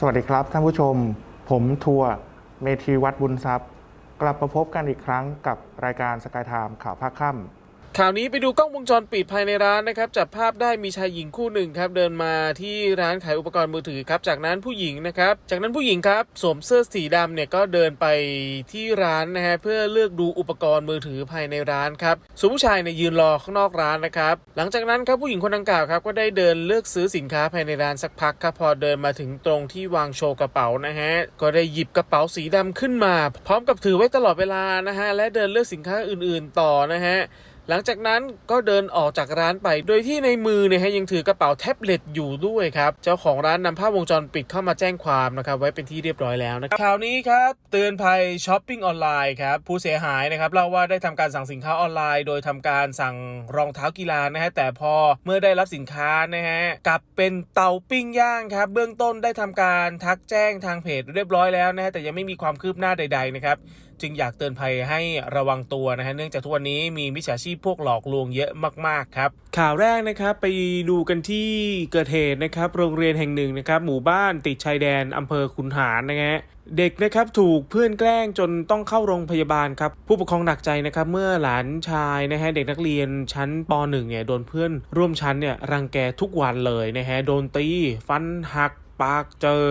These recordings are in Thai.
สวัสดีครับท่านผู้ชม ผมทัวร์เมธีวัดบุญทรัพย์ กลับมาพบกันอีกครั้งกับรายการสกายไทม์ข่าวภาคค่ำ ข่าวนี้ไปดูกล้องวงจรปิดภายในร้านนะครับจับภาพได้มีชายหญิงคู่หนึ่งครับเดินมาที่ร้านขายอุปกรณ์มือถือครับจากนั้นผู้หญิงนะครับจากนั้นผู้หญิงครับสวมเสื้อสีดำเนี่ยก็เดินไปที่ร้านนะฮะเพื่อเลือกดูอุปกรณ์มือถือภายในร้านครับส่วนผู้ชายเนี่ยยืนรอข้างนอกร้านนะครับหลังจากนั้นครับผู้หญิงคนดังกล่าวครับก็ได้เดินเลือกซื้อสินค้าภายในร้านสักพักครับพอเดินมาถึงตรงที่วางโชว์กระเป๋านะฮะก็ได้หยิบกระเป๋าสีดำขึ้นมา พร้อมกับถือไว้ตลอดเวลานะฮะและเดินเลือกสินค้าอื่น ๆ ต่อนะฮะ หลังจากนั้นก็เดินออกจากร้านไป โดยที่ในมือเนี่ยฮะยังถือกระเป๋าแท็บเล็ตอยู่ด้วยครับ เจ้าของร้านนำภาพวงจรปิดเข้ามาแจ้งความนะครับไว้เป็นที่เรียบร้อยแล้วนะครับข่าวนี้ครับเตือนภัยช้อปปิ้งออนไลน์ครับผู้เสียหายนะครับเล่าว่าได้ทำการสั่งสินค้าออนไลน์ โดยทำการสั่งรองเท้ากีฬานะฮะแต่พอเมื่อได้รับสินค้านะฮะกลับเป็นเตาปิ้งย่างครับเบื้องต้นได้ทำการทักแจ้งทางเพจเรียบร้อยแล้วนะฮะแต่ยังไม่มีความคืบหน้าใด ๆนะครับ จึงอยากเตือนภัยให้ระวังตัวนะฮะเนื่องจากทุกวันนี้มีมิจฉาชีพพวกหลอกลวงเยอะมากๆครับ ข่าวแรกนะครับไปดูกันที่เกิดเหตุนะครับ โรงเรียนแห่งหนึ่งนะครับ หมู่บ้านติดชายแดนอำเภอขุนหารนะฮะเด็กนะครับถูกเพื่อนแกล้งจนต้องเข้าโรงพยาบาลครับ ผู้ปกครองหนักใจนะครับเมื่อหลานชายนะฮะเด็กนักเรียนชั้นป .1 เนี่ยโดนเพื่อนร่วมชั้นเนี่ยรังแกทุกวันเลยนะฮะโดนตีฟันหัก ปากเจอ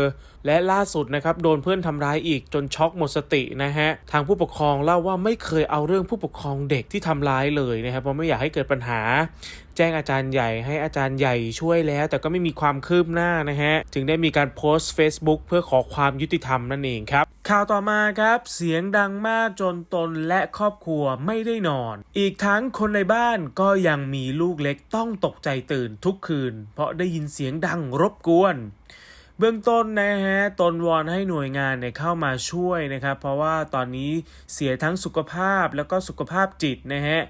และล่าสุดนะครับโดนเพื่อนทำร้ายอีกจนช็อกหมดสตินะฮะทางผู้ปกครองเล่าว่าไม่เคยเอาเรื่องผู้ปกครองเด็กที่ทำร้ายเลยนะครับเพราะไม่อยากให้เกิดปัญหา แจ้งอาจารย์ใหญ่ให้อาจารย์ใหญ่ช่วยแล้ว แต่ก็ไม่มีความคืบหน้านะฮะจึงได้มีการโพสต์ Facebook เพื่อขอความยุติธรรมนั่นเองครับข่าวต่อมาครับเสียงดังมากจนตนและครอบครัวไม่ได้นอน อีกทั้งคนในบ้านก็ยังมีลูกเล็กต้องตกใจตื่นทุกคืน เพราะได้ยินเสียงดังรบกวน เบื้องต้นนะฮะตนวอนให้หน่วยงานเนี่ยเข้ามาช่วยนะครับ เพราะว่าตอนนี้เสียทั้งสุขภาพแล้วก็สุขภาพจิตนะฮะ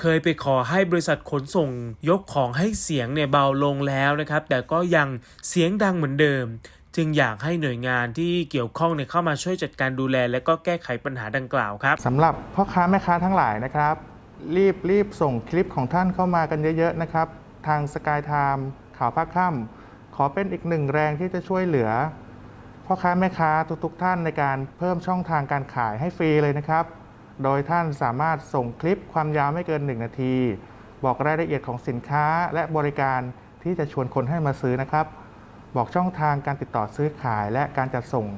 เคยไปขอให้บริษัทขนส่งยกของให้เสียงเนี่ยเบาลงแล้วนะครับ แต่ก็ยังเสียงดังเหมือนเดิม จึงอยากให้หน่วยงานที่เกี่ยวข้องเนี่ยเข้ามาช่วยจัดการดูแล และก็แก้ไขปัญหาดังกล่าวครับสำหรับพ่อค้าแม่ค้าทั้งหลายนะครับ รีบรีบส่งคลิปของท่านเข้ามากันเยอะๆนะครับ ทางสกายไทม์ข่าวภาคค่ำ ขอเป็นอีกหนึ่งแรงที่จะช่วยเหลือพ่อค้าแม่ค้าทุกๆท่านในการเพิ่มช่องทางการขายให้ฟรีเลยนะครับ โดยท่านสามารถส่งคลิปความยาวไม่เกิน 1 นาที บอกรายละเอียดของสินค้าและบริการที่จะชวนคนให้มาซื้อนะครับ บอกช่องทางการติดต่อซื้อขายและการจัดส่ง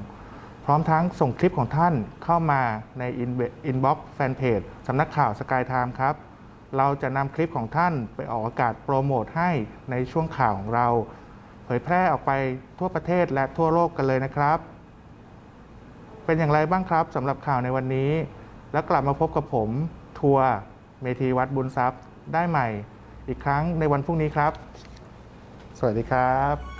พร้อมทั้งส่งคลิปของท่านเข้ามาในอินบ็อกซ์แฟนเพจสำนักข่าวสกายไทม์ครับ เราจะนำคลิปของท่านไปออกอากาศโปรโมทให้ในช่วงข่าวของเรา เผยแพร่ออกไปทั่วประเทศและทั่วโลกกันเลยนะครับ เป็นอย่างไรบ้างครับสำหรับข่าวในวันนี้ แล้วกลับมาพบกับผม ทัวร์เมธีวัดบุญทรัพย์ได้ใหม่ อีกครั้งในวันพรุ่งนี้ครับ สวัสดีครับ